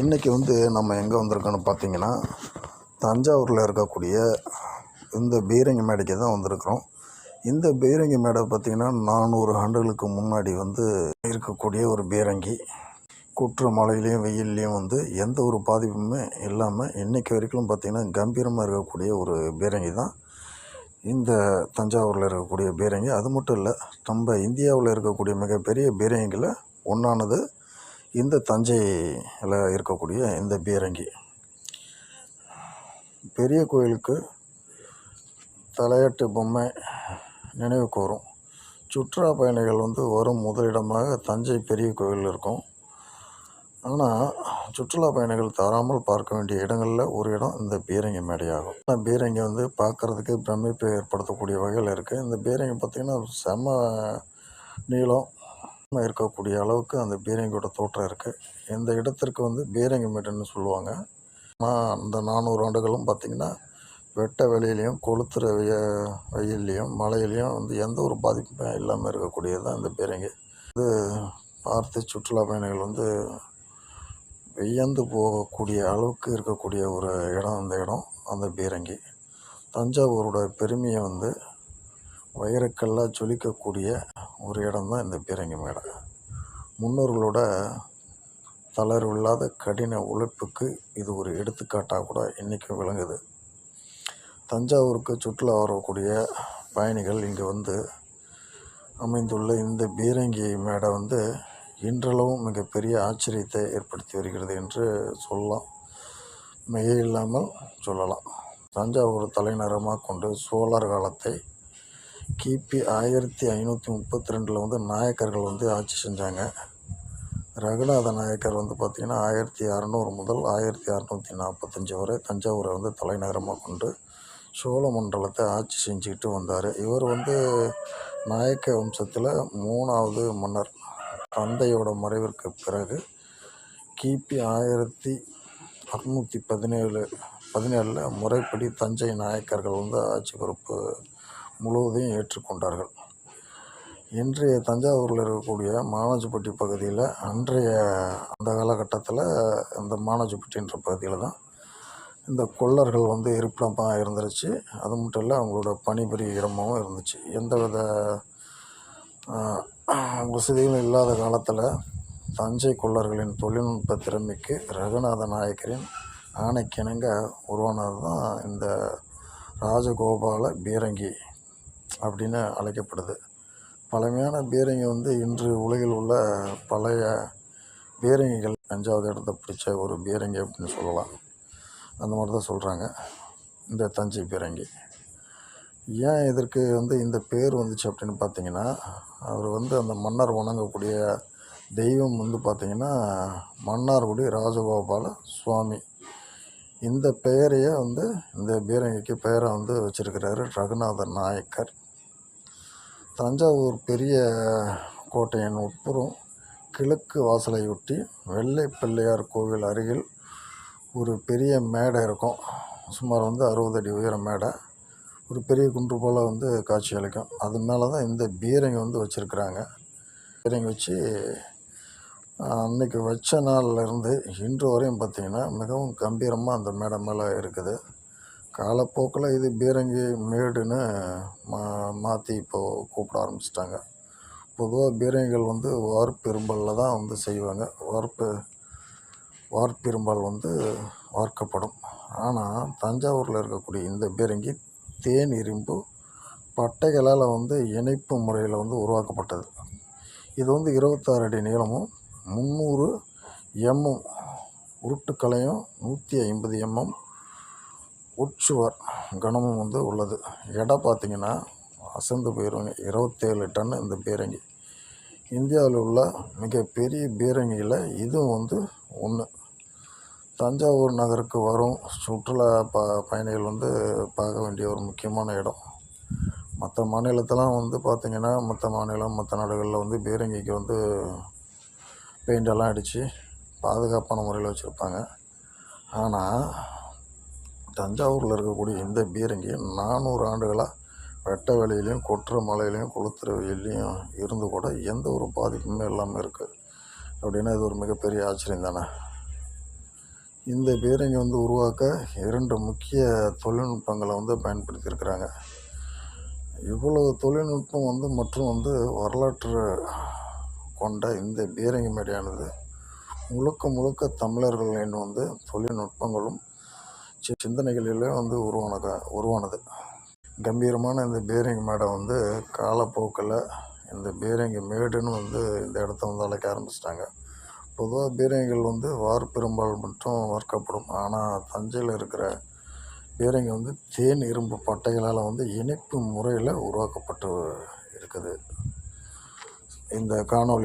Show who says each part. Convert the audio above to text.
Speaker 1: இன்றைக்கி வந்து நம்ம எங்கே வந்திருக்கோன்னு பார்த்தீங்கன்னா தஞ்சாவூரில் இருக்கக்கூடிய இந்த பீரங்கி மேடைக்கு தான் வந்திருக்கிறோம். இந்த பீரங்கி மேடை பார்த்திங்கன்னா நானூறு ஆண்டுகளுக்கு முன்னாடி வந்து இருக்கக்கூடிய ஒரு பீரங்கி. குற்ற மழையிலையும் வெயில்லையும் வந்து எந்த ஒரு பாதிப்புமே இல்லாமல் இன்றைக்கி வரைக்கும் பார்த்திங்கன்னா கம்பீரமாக இருக்கக்கூடிய ஒரு பீரங்கி தான். இந்த தஞ்சாவூரில் இருக்கக்கூடிய பீரங்கி. அது மட்டும் இல்லை நம்ம இந்தியாவில் இருக்கக்கூடிய மிகப்பெரிய பீரங்கியில் ஒன்றானது இந்த தஞ்சையில் இருக்கக்கூடிய இந்த பீரங்கி. பெரிய கோயிலுக்கு தலையாட்டு பொம்மை நினைவு கூறும். சுற்றுலா பயணிகள் வந்து வரும் முதலிடமாக தஞ்சை பெரிய கோயில் இருக்கும். ஆனால் சுற்றுலா பயணிகள் தவறாமல் பார்க்க வேண்டிய இடங்களில் ஒரு இடம் இந்த பீரங்கி மேடையாகும். ஆனால் பீரங்கி வந்து பார்க்குறதுக்கு பிரமிப்பை ஏற்படுத்தக்கூடிய வகையில் இருக்குது இந்த பீரங்கி பார்த்திங்கன்னா செம நீளம் இருக்கக்கூடிய அளவுக்கு அந்த பீரங்கியோட தோற்றம் இருக்குது இந்த இடத்திற்கு வந்து பீரங்கி மேடுன்னு சொல்லுவாங்க. ஆனால் அந்த நானூறு ஆண்டுகளும் பார்த்திங்கன்னா வெட்ட வெளியிலையும் கொளுத்துற வெய வெயில்லையும் மழையிலையும் வந்து எந்த ஒரு பாதிப்புமே இல்லாமல் இருக்கக்கூடியது தான் இந்த பீரங்கி. இது பார்த்து சுற்றுலா பயணிகள் வந்து வியந்து போகக்கூடிய அளவுக்கு இருக்கக்கூடிய ஒரு இடம் அந்த இடம் அந்த பீரங்கி. தஞ்சாவூரோட பெருமையை வந்து வைரக்கல்லாக ஜொலிக்கக்கூடிய ஒரு இடம் தான் இந்த பீரங்கி மேடை. முன்னோர்களோட தளர்வில்லாத கடின உழைப்புக்கு இது ஒரு எடுத்துக்காட்டாக கூட இன்றைக்கும் விளங்குது. தஞ்சாவூருக்கு சுற்றுலா வரக்கூடிய பயணிகள் இங்கே வந்து அமைந்துள்ள இந்த பீரங்கி மேடை வந்து இன்றளவும் மிகப்பெரிய ஆச்சரியத்தை ஏற்படுத்தி வருகிறது என்று சொல்லலாம். மிக இல்லாமல் சொல்லலாம். தஞ்சாவூர் தலைநகரமாக கொண்டு சோழர் காலத்தை கிபி ஆயிரத்தி ஐநூற்றி முப்பத்தி ரெண்டில் வந்து நாயக்கர்கள் வந்து ஆட்சி செஞ்சாங்க. ரகுநாத நாயக்கர் வந்து பார்த்திங்கன்னா ஆயிரத்தி அறநூறு முதல் ஆயிரத்தி அறநூற்றி நாற்பத்தஞ்சு வரை தஞ்சாவூரை வந்து தலைநகரமாக கொண்டு சோழ மண்டலத்தை ஆட்சி செஞ்சுக்கிட்டு வந்தார். இவர் வந்து நாயக்க வம்சத்தில் மூணாவது மன்னர். தந்தையோட மறைவிற்கு பிறகு கிபி ஆயிரத்தி அறுநூற்றி பதினேழு பதினேழில் முறைப்படி தஞ்சை நாயக்கர்கள் வந்து ஆட்சி பொறுப்பு முழுவதையும் ஏற்றுக்கொண்டார்கள். இன்றைய தஞ்சாவூரில் இருக்கக்கூடிய மானாஜிப்பட்டி பகுதியில் அன்றைய அந்த காலகட்டத்தில் இந்த மானாஜிப்பட்டின்ற பகுதியில் தான் இந்த கொள்ளர்கள் வந்து இருப்பிடமாக இருந்துருச்சு. அது மட்டும் இல்லை அவங்களோட பணிபுரிய இடமாகவும் இருந்துச்சு. எந்த வித வசதிகளும் இல்லாத காலத்தில் தஞ்சை கொள்ளர்களின் தொழில்நுட்ப திறமைக்கு ரகுநாத நாயக்கரின் ஆணைக்கிணங்க உருவானது தான் இந்த ராஜகோபால பீரங்கி. அப்படின்னு அழைக்கப்படுது. பழமையான பீரங்கி வந்து இன்று உலகில் உள்ள பழைய பீரங்கிகள். அஞ்சாவது இடத்த பிடிச்ச ஒரு பீரங்கி அப்படின்னு சொல்லலாம். அந்த மாதிரி தான் சொல்கிறாங்க இந்த தஞ்சை பீரங்கி. ஏன் இதற்கு வந்து இந்த பேர் வந்துச்சு அப்படின்னு பார்த்தீங்கன்னா அவர் வந்து அந்த மன்னர் வணங்கக்கூடிய தெய்வம் வந்து பார்த்திங்கன்னா மன்னார்குடி ராஜகோபால சுவாமி. இந்த பெயரையே வந்து இந்த பீரங்கிக்கு பெயரை வந்து வச்சுருக்கிறாரு ரகுநாத நாயக்கர். தஞ்சாவூர் பெரிய கோட்டையின் உட்புறம் கிழக்கு வாசலையொட்டி வெள்ளை பிள்ளையார் கோவில் அருகில் ஒரு பெரிய மேடை இருக்கும். சுமார் வந்து அறுபது அடி உயர மேடை. ஒரு பெரிய குன்று போல் வந்து காட்சி அளிக்கும். அது மேலே தான் இந்த பீரங்கி வந்து வச்சுருக்குறாங்க. பீரங்கி வச்சு அன்னைக்கு வச்ச நாள்லேருந்து இன்று வரையும் பார்த்திங்கன்னா மிகவும் கம்பீரமாக அந்த மேடை மேலே இருக்குது. காலப்போக்கில் இது பீரங்கி மேடுன்னு மா மாற்றி இப்போது கூப்பிட ஆரம்பிச்சிட்டாங்க. பொதுவாக பீரங்கிகள் வந்து வார்ப்பெரும்பலில் தான் வந்து செய்வாங்க. வார்ப்பு வார்ப்பெரும்பால் வந்து வார்க்கப்படும். ஆனால் தஞ்சாவூரில் இருக்கக்கூடிய இந்த பீரங்கி தேன் இரும்பு பட்டைகளால் வந்து இணைப்பு முறையில் வந்து உருவாக்கப்பட்டது. இது வந்து இருபத்தாறு அடி நீளமும் முந்நூறு எம்எம் உருட்டுக்கலையும் நூற்றி ஐம்பது எம்எம் உட்சுவர் கனமும் வந்து உள்ளது. எடை பார்த்திங்கன்னா அசந்து போயிடுவாங்க இருபத்தேழு டன் இந்த பீரங்கி. இந்தியாவில் உள்ள மிகப்பெரிய பீரங்கியில் இதுவும் வந்து ஒன்று தஞ்சாவூர் நகருக்கு வரும் சுற்றுலா ப பயணிகள் வந்து பார்க்க வேண்டிய ஒரு முக்கியமான இடம். மற்ற மாநிலத்தெலாம் வந்து பார்த்திங்கன்னா மற்ற மாநிலம் மற்ற நாடுகளில் வந்து பீரங்கிக்கு வந்து பெயிண்டெல்லாம் அடித்து பாதுகாப்பான முறையில் வச்சுருப்பாங்க. ஆனால் தஞ்சாவூரில் இருக்கக்கூடிய இந்த பீரங்கி நானூறு ஆண்டுகளாக வெட்ட வெளியிலையும் கொற்ற மலையிலையும் கொளுத்துற வெயிலையும் இருந்து கூட எந்த ஒரு பாதிப்புமே இல்லாமல் இருக்குது அப்படின்னா இது ஒரு மிகப்பெரிய ஆச்சரியம் தானே? இந்த பீரங்கி வந்து உருவாக்க இரண்டு முக்கிய தொழில்நுட்பங்களை வந்து பயன்படுத்தியிருக்கிறாங்க. இவ்வளவு தொழில்நுட்பம் வந்து மற்றும் வந்து வரலாற்று கொண்ட இந்த பீரங்கி மேடையானது. முழுக்க முழுக்க தமிழர்களின் வந்து தொழில்நுட்பங்களும் சிந்தனைகளிலே வந்து உருவானது உருவானது. கம்பீரமான இந்த பீரங்கி மேடை வந்து காலப்போக்கில் இந்த பீரங்கி மேடுன்னு வந்து இந்த இடத்த வந்து அழைக்க ஆரம்பிச்சிட்டாங்க. பொதுவாக பீரங்கிகள் வந்து வார்பெரும்பால் மட்டும் வறுக்கப்படும். ஆனால் தஞ்சையில் இருக்கிற பீரங்கி வந்து தேன் இரும்பு பட்டைகளால் வந்து இணைப்பு முறையில் உருவாக்கப்பட்டு இருக்குது. இந்த காணொளி